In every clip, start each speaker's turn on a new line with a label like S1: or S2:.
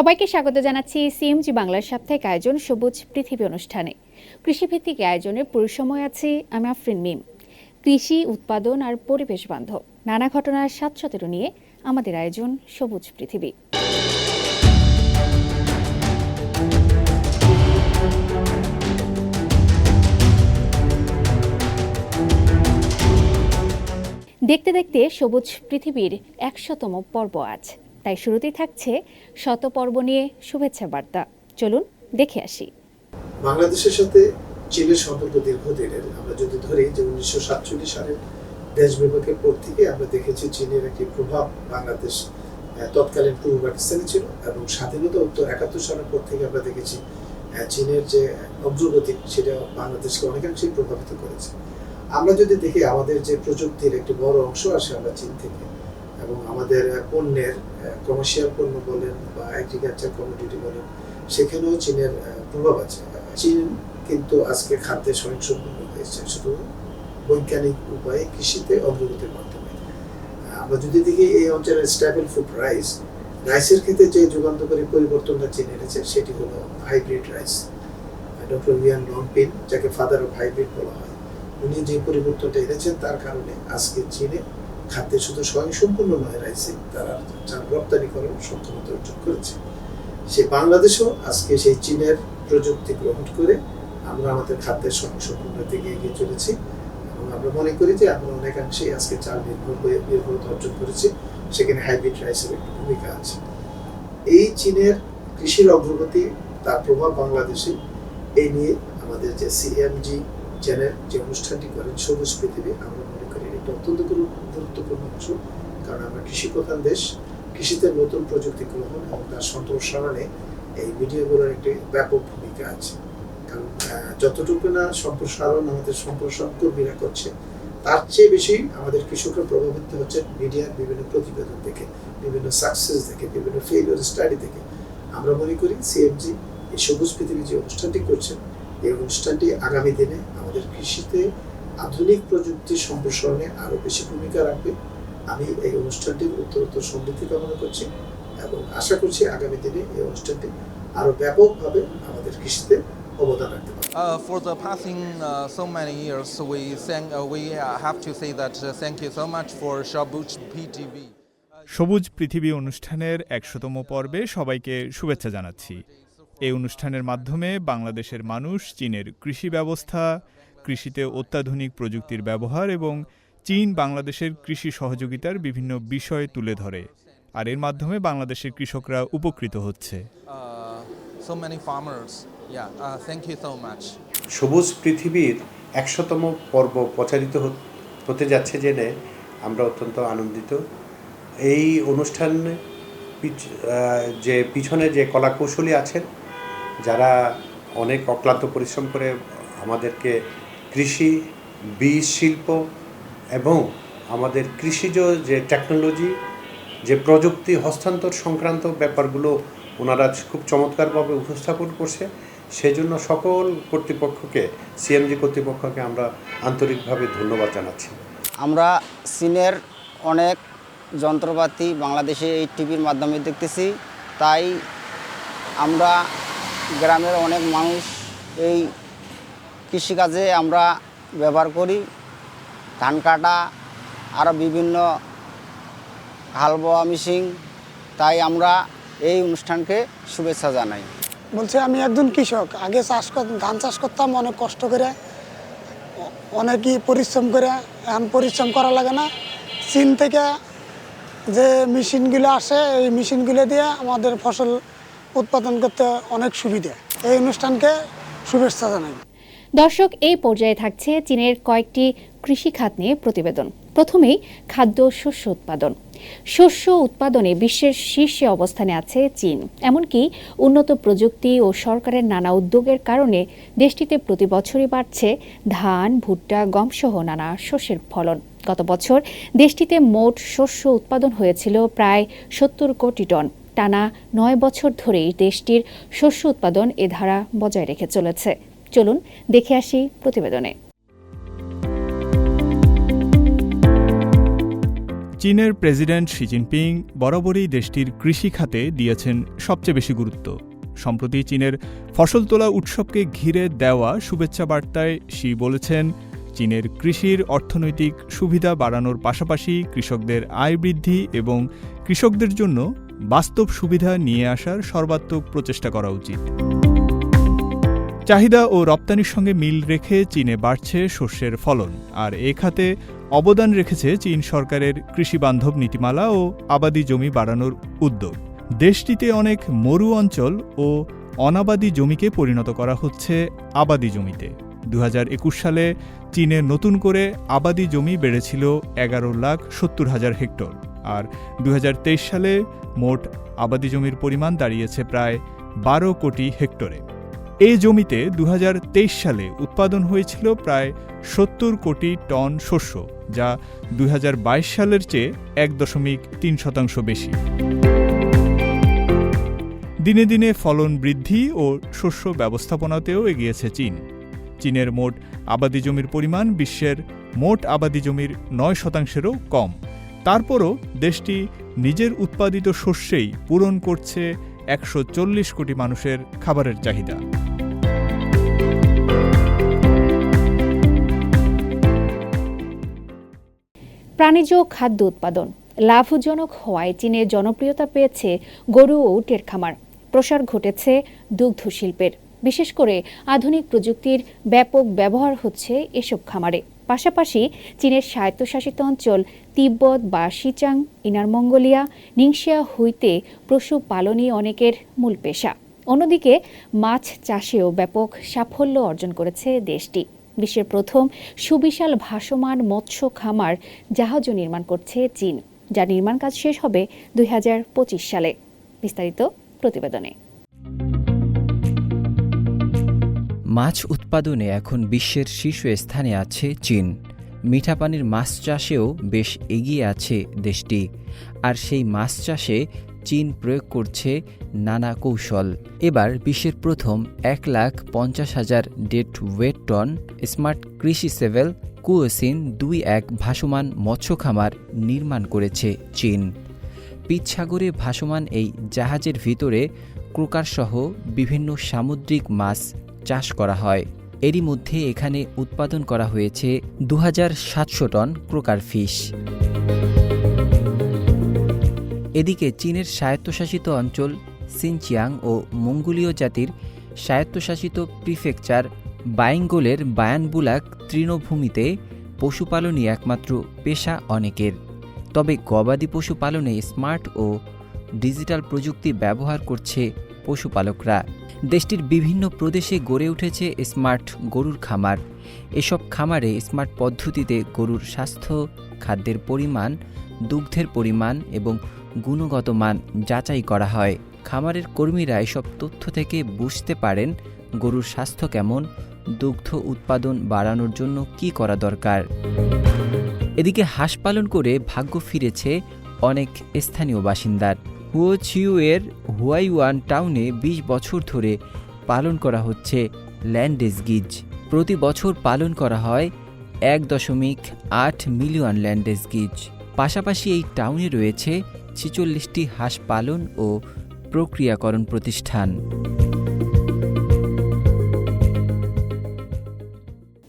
S1: সবাইকে স্বাগত জানাচ্ছি সিএমজি বাংলার সাপ্তাহিক আয়োজন সবুজ পৃথিবী অনুষ্ঠানে। কৃষিভিত্তিক আয়োজনের পুরো সময় আছে আমি আফরিন মিম। কৃষি, উৎপাদন আর পরিবেশ বান্ধব। নানা ঘটনার সাত সতেরো নিয়ে আমাদের আয়োজন সবুজ পৃথিবী। দেখতে দেখতে সবুজ পৃথিবীর একশোতম পর্ব আজ। তাই শুরুতেই থাকছে শত পর্ব নিয়ে শুভেচ্ছা বার্তা। চলুন দেখে আসি।
S2: বাংলাদেশের সাথে চীনের সম্পর্ক দীর্ঘদিনের। আমরা যদি ধরি যে উনিশশো সাতচল্লিশ সালের দেশ বিভাগের পর থেকে আমরা দেখেছি চীনের একটি প্রভাব বাংলাদেশ তৎকালীন পূর্ব পাকিস্তানে ছিল এবং স্বাধীনতা উত্তর একাত্তর সালের পর থেকে আমরা দেখেছি চীনের যে অগ্রগতি সেটা বাংলাদেশকে অনেকাংশেই প্রভাবিত করেছে। আমরা যদি দেখি আমাদের যে প্রযুক্তির একটি বড় অংশ আসে আমরা চীন থেকে এবং আমাদের পণ্যের কমার্শিয়াল পণ্য বলেন বা এগ্রিকালচার কমোডিটি বলেন, সেখানেও চীনের প্রভাব আছে। চীন কিন্তু আজকে খাদ্যে স্বয়ংসম্পূর্ণ হয়েছে শুধু বৈজ্ঞানিক উপায়ে কৃষিতে অগ্রগতির মাধ্যমে। আমরা যদি দেখি এই অঞ্চলের স্ট্যাবল ফুড রাইস রাইসের ক্ষেত্রে যে যুগান্তকারী পরিবর্তনটা চীন এনেছে, সেটি হলো hybrid rice doctor Yuan Longping যাকে ফাদার অফ হাইব্রিড বলা হয়, উনি যে পরিবর্তনটা এনেছেন, তার কারণে আজকে চীনে খাদ্যে শুধু স্বয়ংসম্পূর্ণ নয়, রাইসে তারা রপ্তানি করার সক্ষমতা অর্জন করেছে। সে বাংলাদেশও আজকে সেই চীনের প্রযুক্তি গ্রহণ করে আমরা আমাদের খাদ্যের স্বয়ংসম্পূর্ণের দিকে এগিয়ে চলেছি। এবং আমরা মনে করি যে আমরা অনেকাংশেই আজকে চাল নির্ভর হয়ে, নির্ভরতা অর্জন করেছি, সেখানে হাইব্রিড রাইসের একটি ভূমিকা আছে। এই চীনের কৃষির অগ্রগতি, তার প্রভাব বাংলাদেশে এই নিয়ে আমাদের যে সিএমজি চ্যানেল যে অনুষ্ঠানটি করেন সবুজ পৃথিবী, আমরা এটা অত্যন্ত গুরুত্বপূর্ণ অংশ, কারণ আমরা কৃষি প্রধান দেশ, কৃষিতে নতুন প্রযুক্তি গ্রহণ এবং তার সম্প্রসারণে এই মিডিয়াগুলোর একটি ব্যাপক ভূমিকা আছে। কারণ যতটুকু না সম্প্রসারণ আমাদের সম্প্রসারণ কর্মীরা করছে, তার চেয়ে বেশি আমাদের কৃষকরা প্রভাবিত হচ্ছে মিডিয়ার বিভিন্ন প্রতিবেদন থেকে, বিভিন্ন সাকসেস থেকে, বিভিন্ন ফেলিওর স্টাডি থেকে। আমরা মনে করি সিএমজি এই সবুজ পৃথিবী যে অনুষ্ঠানটি করছেন এই অনুষ্ঠানটি আগামী দিনে আমাদের কৃষিতে আধুনিক প্রযুক্তির সম্প্রসারণে আরও বেশি ভূমিকা রাখবে। আমি এই অনুষ্ঠানটির উত্তরোত্তর সমৃদ্ধি কামনা করছি এবং আশা করছি আগামী দিনে এই অনুষ্ঠানটি আরও ব্যাপকভাবে আমাদের কৃষিতে অবদান রাখতে পারবে।
S3: Uh, for the passing uh, so many years, we thank, uh, we uh, have to say that uh, thank you so much for Shabuch PTV.
S4: সবুজ পৃথিবী অনুষ্ঠানের একশোতম পর্বে সবাইকে শুভেচ্ছা জানাচ্ছি। এই অনুষ্ঠানের মাধ্যমে বাংলাদেশের মানুষ চীনের কৃষি ব্যবস্থা কৃষিতে অত্যাধুনিক প্রযুক্তির ব্যবহার এবং চীন বাংলাদেশের কৃষি সহযোগিতার বিভিন্ন বিষয় তুলে ধরে আর এর মাধ্যমে বাংলাদেশের কৃষকরা উপকৃত হচ্ছে
S3: Uh, so many farmers. Yeah, uh, thank you so much.
S5: সবুজ পৃথিবীর একশোতম পর্ব প্রচারিত হত- হতে যাচ্ছে জেনে আমরা অত্যন্ত আনন্দিত এই অনুষ্ঠানে পিছ- যে পিছনে যে কলাকৌশলী আছেন যারা অনেক অক্লান্ত পরিশ্রম করে আমাদেরকে কৃষি, বীজ শিল্প এবং আমাদের কৃষিজ যে টেকনোলজি যে প্রযুক্তি হস্তান্তর সংক্রান্ত ব্যাপারগুলো ওনারা খুব চমৎকারভাবে উপস্থাপন করছে, সেজন্য সকল কর্তৃপক্ষকে, সিএমজি কর্তৃপক্ষকে আমরা আন্তরিকভাবে ধন্যবাদ জানাচ্ছি।
S6: আমরা চীনের অনেক যন্ত্রপাতি বাংলাদেশে এই টিভির মাধ্যমে দেখতেছি, তাই আমরা গ্রামের অনেক মানুষ এই কৃষিকাজে আমরা ব্যবহার করি। ধান কাটা আরও বিভিন্ন হাল বোয়া মেশিন, তাই আমরা এই অনুষ্ঠানকে শুভেচ্ছা জানাই।
S7: বলছি, আমি একজন কৃষক। আগে চাষ ধান চাষ করতাম, অনেক কষ্ট করে, অনেকই পরিশ্রম করে, এখন পরিশ্রম করা লাগে না। চীন থেকে যে মেশিনগুলো আসে, এই মেশিনগুলো দিয়ে আমাদের ফসল উৎপাদন করতে অনেক সুবিধা। এই অনুষ্ঠানকে শুভেচ্ছা জানাই।
S1: দর্শক, এই পর্যায়ে থাকছে চীনের কয়েকটি কৃষি খাত নিয়ে প্রতিবেদন। প্রথমেই খাদ্য শস্য উৎপাদন। শস্য উৎপাদনে বিশ্বের শীর্ষে অবস্থানে আছে চীন। এমনকি উন্নত প্রযুক্তি ও সরকারের নানা উদ্যোগের কারণে দেশটিতে প্রতি বছরই বাড়ছে ধান, ভুট্টা, গমসহ নানা শস্যের ফলন। গত বছর দেশটিতে মোট শস্য উৎপাদন হয়েছিল প্রায় সত্তর কোটি টন। টানা নয় বছর ধরেই দেশটির শস্য উৎপাদন এ ধারা বজায় রেখে চলেছে। চলুন দেখে আসি প্রতিবেদনে।
S4: চীনের প্রেসিডেন্ট শি জিনপিং বরাবরই দেশটির কৃষি খাতে দিয়েছেন সবচেয়ে বেশি গুরুত্ব। সম্প্রতি চীনের ফসল তোলা উৎসবকে ঘিরে দেওয়া শুভেচ্ছা বার্তায় শি বলেছেন, চীনের কৃষির অর্থনৈতিক সুবিধা বাড়ানোর পাশাপাশি কৃষকদের আয় বৃদ্ধি এবং কৃষকদের জন্য বাস্তব সুবিধা নিয়ে আসার সর্বাত্মক প্রচেষ্টা করা উচিত। চাহিদা ও রপ্তানির সঙ্গে মিল রেখে চীনে বাড়ছে শস্যের ফলন, আর এ খাতে অবদান রেখেছে চীন সরকারের কৃষিবান্ধব নীতিমালা ও আবাদি জমি বাড়ানোর উদ্যোগ। দেশটিতে অনেক মরু অঞ্চল ও অনাবাদি জমিকে পরিণত করা হচ্ছে আবাদি জমিতে। দু হাজার একুশ সালে চীনে নতুন করে আবাদি জমি বেড়েছিল এগারো লাখ সত্তর হাজার হেক্টর, আর দু হাজার তেইশ সালে মোট আবাদি জমির পরিমাণ দাঁড়িয়েছে প্রায় বারো কোটি হেক্টরে। এই জমিতে দু হাজার তেইশ সালে উৎপাদন হয়েছিল প্রায় সত্তর কোটি টন শস্য, যা দু হাজার বাইশ সালের চেয়ে এক দশমিক তিন শতাংশ বেশি। দিনে দিনে ফলন বৃদ্ধি ও শস্য ব্যবস্থাপনাতেও এগিয়েছে চীন। চীনের মোট আবাদি জমির পরিমাণ বিশ্বের মোট আবাদি জমির নয় শতাংশেরও কম। তারপরও দেশটি নিজের উৎপাদিত শস্যেই পূরণ করছে একশো চল্লিশ কোটি মানুষের খাবারের চাহিদা।
S1: প্রাণীজ খাদ্য উৎপাদন লাভজনক হওয়ায় চীনে জনপ্রিয়তা পেয়েছে গরু ও উটের খামার। প্রসার ঘটেছে দুগ্ধ শিল্পের। বিশেষ করে আধুনিক প্রযুক্তির ব্যাপক ব্যবহার হচ্ছে এসব খামারে। পাশাপাশি চীনের স্বায়ত্তশাসিত অঞ্চল তিব্বত বা সিচাং, ইনার মঙ্গোলিয়া, নিংশিয়া হুইতে পশু পালনই অনেকের মূল পেশা। অন্যদিকে মাছ চাষেও ব্যাপক সাফল্য অর্জন করেছে দেশটি। বিশ্বের প্রথম সুবিশাল ভাসমান মৎস্য খামার জাহাজও নির্মাণ করছে চীন যা নির্মাণ কাজ শেষ হবে দুই হাজার পঁচিশ সালে। বিস্তারিত প্রতিবেদনে।
S8: মাছ উৎপাদনে এখন বিশ্বের শীর্ষ স্থানে আছে চীন। মিঠা পানির মাছ চাষেও বেশ এগিয়ে আছে দেশটি। আর সেই মাছ চাষে চীন প্রয়োগ করছে নানা কৌশল। এবার বিশ্বের প্রথম এক লাখ পঞ্চাশ হাজার ডেট ওয়েট টন স্মার্ট কৃষি সেভেল কুয়োসিন দুই এক ভাসমান মৎস্য খামার নির্মাণ করেছে চীন। পিচ্ছাগরে ভাসমান এই জাহাজের ভিতরে ক্রোকারসহ বিভিন্ন সামুদ্রিক মাছ চাষ করা হয়। এরই মধ্যে এখানে উৎপাদন করা হয়েছে দু টন ক্রোকার ফিশ। এদিকে চীনের স্বায়ত্তশাসিত অঞ্চল সিনচিয়াং ও মঙ্গোলীয় জাতির স্বায়ত্তশাসিত প্রিফেকচার বায়েঙ্গোলের বায়ানবুলাক তৃণভূমিতে পশুপালনই একমাত্র পেশা অনেকের। তবে গবাদি পশুপালনে স্মার্ট ও ডিজিটাল প্রযুক্তি ব্যবহার করছে পশুপালকরা। দেশটির বিভিন্ন প্রদেশে গড়ে উঠেছে স্মার্ট গরুর খামার। এসব খামারে স্মার্ট পদ্ধতিতে গরুর স্বাস্থ্য, খাদ্যের পরিমাণ, দুগ্ধের পরিমাণ এবং গুণগত মান যাচাই করা হয়। খামারের কর্মীরা এসব তথ্য থেকে বুঝতে পারেন গরুর স্বাস্থ্য কেমন, দুগ্ধ উৎপাদন বাড়ানোর জন্য কি করা দরকার। এদিকে হাঁস পালন করে ভাগ্য ফিরেছে অনেক স্থানীয় বাসিন্দার। হুয়োছিউ এর হুয়াইওয়ান টাউনে ২০ বছর ধরে পালন করা হচ্ছে ল্যান্ডেজ গিজ। প্রতি বছর পালন করা হয় এক দশমিক আট মিলিয়ন ল্যান্ডেজ গিজ। পাশাপাশি এই টাউনে রয়েছে ছিচল্লিশটি হাঁস পালন ও প্রক্রিয়াকরণ প্রতিষ্ঠান।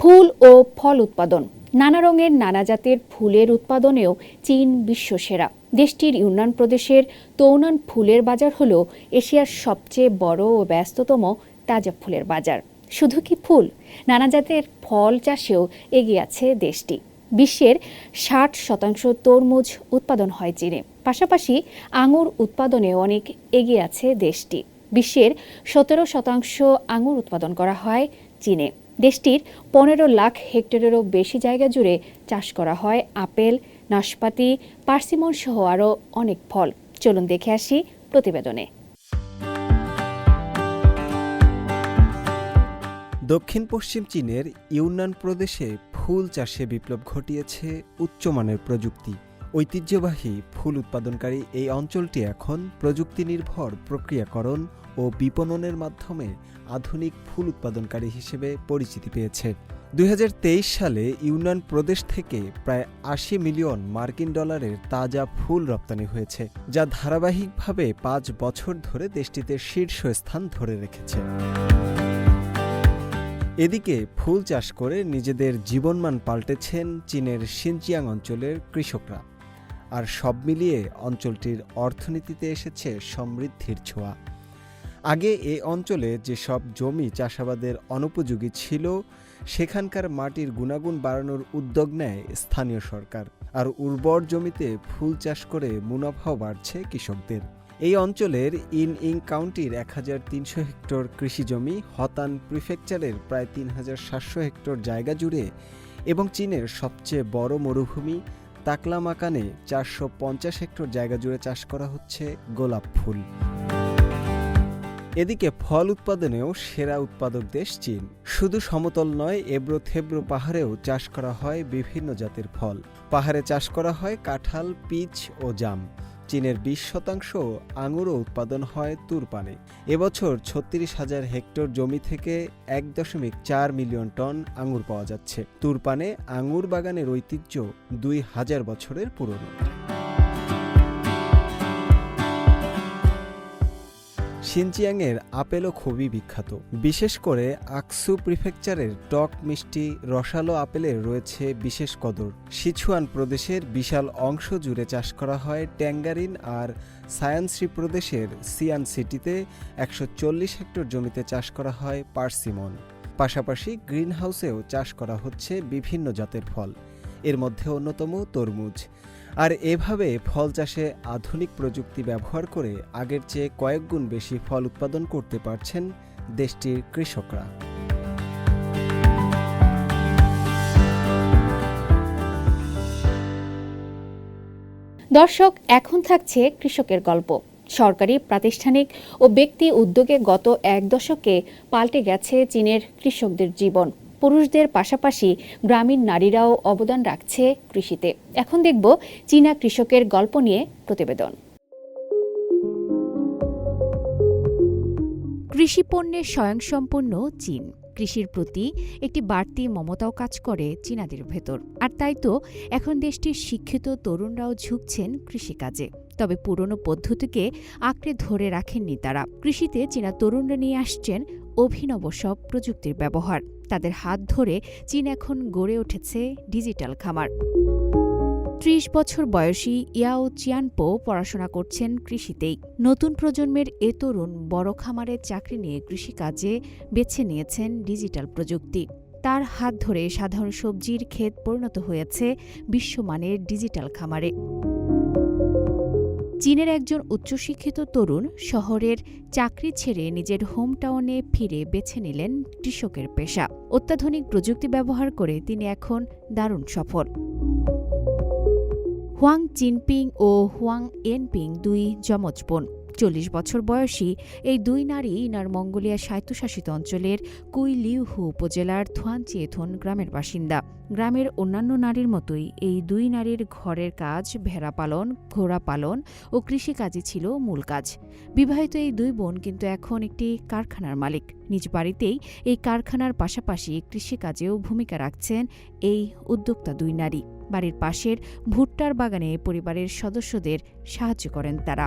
S1: ফুল ও ফল উৎপাদন। নানা রঙের নানা জাতের ফুলের উৎপাদনেও চীন বিশ্বসেরা। দেশটির ইউনান প্রদেশের তৌনান ফুলের বাজার হল এশিয়ার সবচেয়ে বড় ও ব্যস্ততম তাজা ফুলের বাজার। শুধু কি ফুল? নানা জাতের ফল চাষেও এগিয়ে আছে দেশটি। বিশ্বের ষাট শতাংশ তরমুজ উৎপাদন হয় চীনে। পাশাপাশি আঙুর উৎপাদনে অনেক এগিয়ে আছে দেশটি। বিশ্বের সতেরো শতাংশ আঙুর উৎপাদন করা হয় চীনে। দেশটির পনেরো লাখ হেক্টরেরও বেশি জায়গা জুড়ে চাষ করা হয় আপেল, নাশপাতি, পার্সিমন সহ আরও অনেক ফল। চলুন দেখে আসি প্রতিবেদনে।
S9: দক্ষিণ পশ্চিম চীনের ইউনান প্রদেশে ফুল চাষে বিপ্লব ঘটিয়েছে উচ্চমানের প্রযুক্তি। ঐতিহ্যবাহী ফুল উৎপাদনকারী এই অঞ্চলটি এখন প্রযুক্তি নির্ভর প্রক্রিয়াকরণ ও বিপণনের মাধ্যমে আধুনিক ফুল উৎপাদনকারী হিসেবে পরিচিতি পেয়েছে। দুই হাজার তেইশ সালে ইউনান প্রদেশ থেকে প্রায় আশি মিলিয়ন মার্কিন ডলারের তাজা ফুল রপ্তানি হয়েছে, যা ধারাবাহিকভাবে পাঁচ বছর ধরে দেশটিতে শীর্ষস্থান ধরে রেখেছে। এদিকে ফুল চাষ করে নিজেদের জীবনমান পাল্টেছেন চীনের সিনচিয়াং অঞ্চলের কৃষকরা। আর সব মিলিয়ে অঞ্চলটির অর্থনীতিতে এসেছে সমৃদ্ধির ছোঁয়া। আগে এ অঞ্চলে যেসব জমি চাষাবাদের অনুপযোগী ছিল, সেখানকার মাটির গুণাগুণ বাড়ানোর উদ্যোগ নেয় স্থানীয় সরকার। আর উর্বর জমিতে ফুল চাষ করে মুনাফাও বাড়ছে কৃষকদের। এই অঞ্চলের ইন ইং কাউন্টির এক হাজার তিনশো হেক্টর কৃষিজমি হতান প্রিফেকচারের প্রায় তিন হাজার সাতশো হেক্টর জায়গা জুড়ে এবং চীনের সবচেয়ে বড় মরুভূমি তাকলামাকানে চারশো পঞ্চাশ হেক্টর জায়গা জুড়ে চাষ করা হচ্ছে গোলাপ ফুল। এদিকে ফল উৎপাদনেও সেরা উৎপাদক দেশ চীন। শুধু সমতল নয় এব্রো থেব্রো পাহাড়েও চাষ করা হয় বিভিন্ন জাতের ফল। পাহাড়ে চাষ করা হয় কাঁঠাল, পিচ ও জাম। চীনের বিশ শতাংশ আঙুরও উৎপাদন হয় তুরপানে। এবছর ছত্রিশ হাজার হেক্টর জমি থেকে এক দশমিক চার মিলিয়ন টন আঙুর পাওয়া যাচ্ছে। তুরপানে আঙুর বাগানের ঐতিহ্য দুই হাজার বছরের পুরনো। সিনচিয়াংয়ের আপেলও খুবই বিখ্যাত। বিশেষ করে আকসু প্রিফেকচারের টক মিষ্টি রসালো আপেলের রয়েছে বিশেষ কদর। সিছুয়ান প্রদেশের বিশাল অংশ জুড়ে চাষ করা হয় ট্যাঙ্গারিন আর সায়ানশ্রী প্রদেশের সিয়ান সিটিতে একশো চল্লিশ হেক্টর জমিতে চাষ করা হয় পার্সিমন। পাশাপাশি গ্রিন হাউসেও চাষ করা হচ্ছে বিভিন্ন জাতের ফল। এর মধ্যে অন্যতম তরমুজ। আর এভাবে ফল চাষে আধুনিক প্রযুক্তি ব্যবহার করে আগের চেয়ে কয়েক গুণ বেশি ফল উৎপাদন করতে পারছেন দেশটির কৃষকরা।
S1: দর্শক, এখন থাকছে কৃষকের গল্প। সরকারি, প্রাতিষ্ঠানিক ও ব্যক্তি উদ্যোগে গত এক দশকে পাল্টে গেছে চীনের কৃষকদের জীবন। পুরুষদের পাশাপাশি গ্রামীণ নারীরাও অবদান রাখছে কৃষিতে। এখন দেখব চীনা কৃষকের গল্প নিয়ে প্রতিবেদন। কৃষি কৃষিপণ্যে স্বয়ংসম্পন্ন চীন। কৃষির প্রতি একটি বাড়তি মমতাও কাজ করে চীনাদের ভেতর। আর তাই তো এখন দেশটির শিক্ষিত তরুণরাও ঝুঁকছেন কৃষিকাজে। তবে পুরনো পদ্ধতিকে আঁকড়ে ধরে রাখেননি তারা। কৃষিতে চীনা তরুণরা নিয়ে আসছেন অভিনব সব প্রযুক্তির ব্যবহার। তাদের হাত ধরে চীন এখন গড়ে উঠেছে ডিজিটাল খামার। ত্রিশ বছর বয়সী ইয়াও চিয়ানপো পড়াশোনা করছেন কৃষিতেই। নতুন প্রজন্মের এ তরুণ বড় খামারের চাকরি নিয়ে কৃষিকাজে বেছে নিয়েছেন ডিজিটাল প্রযুক্তি। তার হাত ধরে সাধারণ সবজির ক্ষেত পরিণত হয়েছে বিশ্বমানের ডিজিটাল খামারে। চীনের একজন উচ্চশিক্ষিত তরুণ শহরের চাকরি ছেড়ে নিজের হোম টাউনে ফিরে বেছে নিলেন কৃষকের পেশা। অত্যাধুনিক প্রযুক্তি ব্যবহার করে তিনি এখন দারুণ সফল। হুয়াং চিনপিং ও হুয়াং এনপিং দুই যমজ বোন। চল্লিশ বছর বয়সী এই দুই নারী ইনার মঙ্গোলিয়া স্বায়ত্তশাসিত অঞ্চলের কুইলিউহু উপজেলার থুয়ানচিয়েথন গ্রামের বাসিন্দা। গ্রামের অন্যান্য নারীর মতোই এই দুই নারীর ঘরের কাজ, ভেড়া পালন, ঘোড়া পালন ও কৃষিকাজই ছিল মূল কাজ। বিবাহিত এই দুই বোন কিন্তু এখন একটি কারখানার মালিক। নিজ বাড়িতেই এই কারখানার পাশাপাশি কৃষিকাজেও ভূমিকা রাখছেন এই উদ্যোক্তা দুই নারী। বাড়ির পাশের ভুট্টার বাগানে পরিবারের সদস্যদের সাহায্য করেন তারা।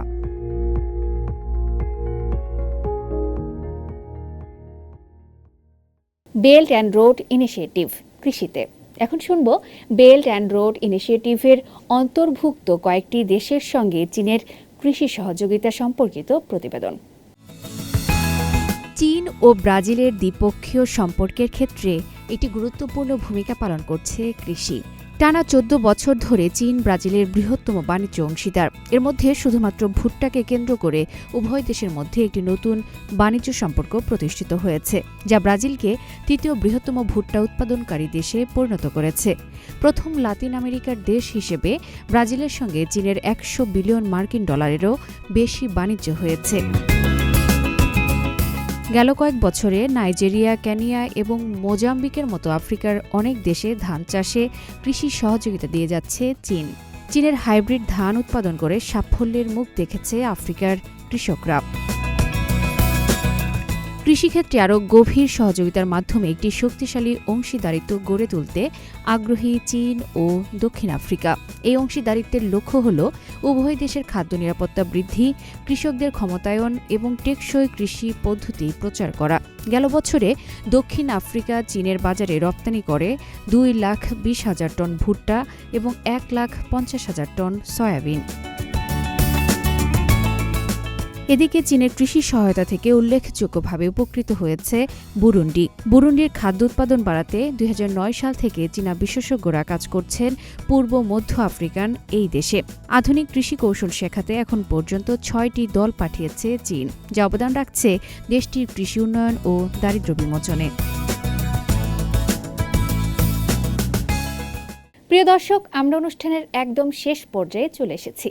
S1: বেল্ট অ্যান্ড রোড ইনিশিয়েটিভ কৃষিতে। এখন শুনব বেল্ট অ্যান্ড রোড ইনিশিয়েটিভের অন্তর্ভুক্ত কয়েকটি দেশের সঙ্গে চীনের কৃষি সহযোগিতা সম্পর্কিত প্রতিবেদন। চীন ও ব্রাজিলের দ্বিপক্ষীয় সম্পর্কের ক্ষেত্রে একটি গুরুত্বপূর্ণ ভূমিকা পালন করছে কৃষি। টানা চোদ্দ বছর ধরে চীন, ব্রাজিলের বৃহত্তম বাণিজ্য অংশীদার। এর মধ্যে শুধুমাত্র ভুট্টাকে কেন্দ্র করে উভয় দেশের মধ্যে একটি নতুন বাণিজ্য সম্পর্ক প্রতিষ্ঠিত হয়েছে, যা ব্রাজিলকে তৃতীয় বৃহত্তম ভুট্টা উৎপাদনকারী দেশে পরিণত করেছে। প্রথম লাতিন আমেরিকার দেশ হিসেবে ব্রাজিলের সঙ্গে চীনের একশো বিলিয়ন মার্কিন ডলারেরও বেশি বাণিজ্য হয়েছে। গেল কয়েক বছরে নাইজেরিয়া, কেনিয়া এবং মোজাম্বিকের মতো আফ্রিকার অনেক দেশে ধান চাষে কৃষি সহযোগিতা দিয়ে যাচ্ছে চীন। চীনের হাইব্রিড ধান উৎপাদন করে সাফল্যের মুখ দেখেছে আফ্রিকার কৃষকরা। কৃষিক্ষেত্রে আরও গভীর সহযোগিতার মাধ্যমে একটি শক্তিশালী অংশীদারিত্ব গড়ে তুলতে আগ্রহী চীন ও দক্ষিণ আফ্রিকা। এই অংশীদারিত্বের লক্ষ্য হল উভয় দেশের খাদ্য নিরাপত্তা বৃদ্ধি, কৃষকদের ক্ষমতায়ন এবং টেকসই কৃষি পদ্ধতি প্রচার করা। গেল বছরে দক্ষিণ আফ্রিকা চীনের বাজারে রপ্তানি করে দুই লাখ বিশ হাজার টন ভুট্টা এবং এক লাখ পঞ্চাশ হাজার টন সয়াবিন। এদিকে চীনের কৃষি সহায়তা থেকে উল্লেখযোগ্যভাবে উপকৃত হয়েছে বুরুন্ডি। বুরুন্ডির খাদ্য উৎপাদন বাড়াতে দু হাজার নয় সাল থেকে চীনা বিশেষজ্ঞরা কাজ করছেন পূর্ব মধ্য আফ্রিকান এই দেশে। আধুনিক কৃষি কৌশল শেখাতে এখন পর্যন্ত ছয়টি দল পাঠিয়েছে চীন, যা অবদান রাখছে দেশটির কৃষি উন্নয়ন ও দারিদ্র্য বিমোচনে। প্রিয় দর্শক, আমরা অনুষ্ঠানের একদম শেষ পর্যায়ে চলে এসেছি।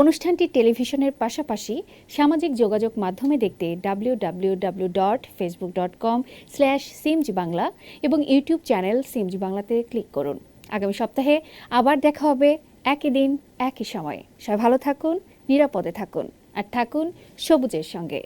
S1: অনুষ্ঠানটি টেলিভিশনের পাশাপাশি সামাজিক যোগাযোগ মাধ্যমে দেখতে W W W dot Facebook dot com slash CMG Bangla এবং ইউটিউব চ্যানেল সিমজি বাংলাতে ক্লিক করুন। আগামী সপ্তাহে আবার দেখা হবে একই দিন, একই সময়ে। সবাই ভালো থাকুন, নিরাপদে থাকুন, আর থাকুন সবুজের সঙ্গে।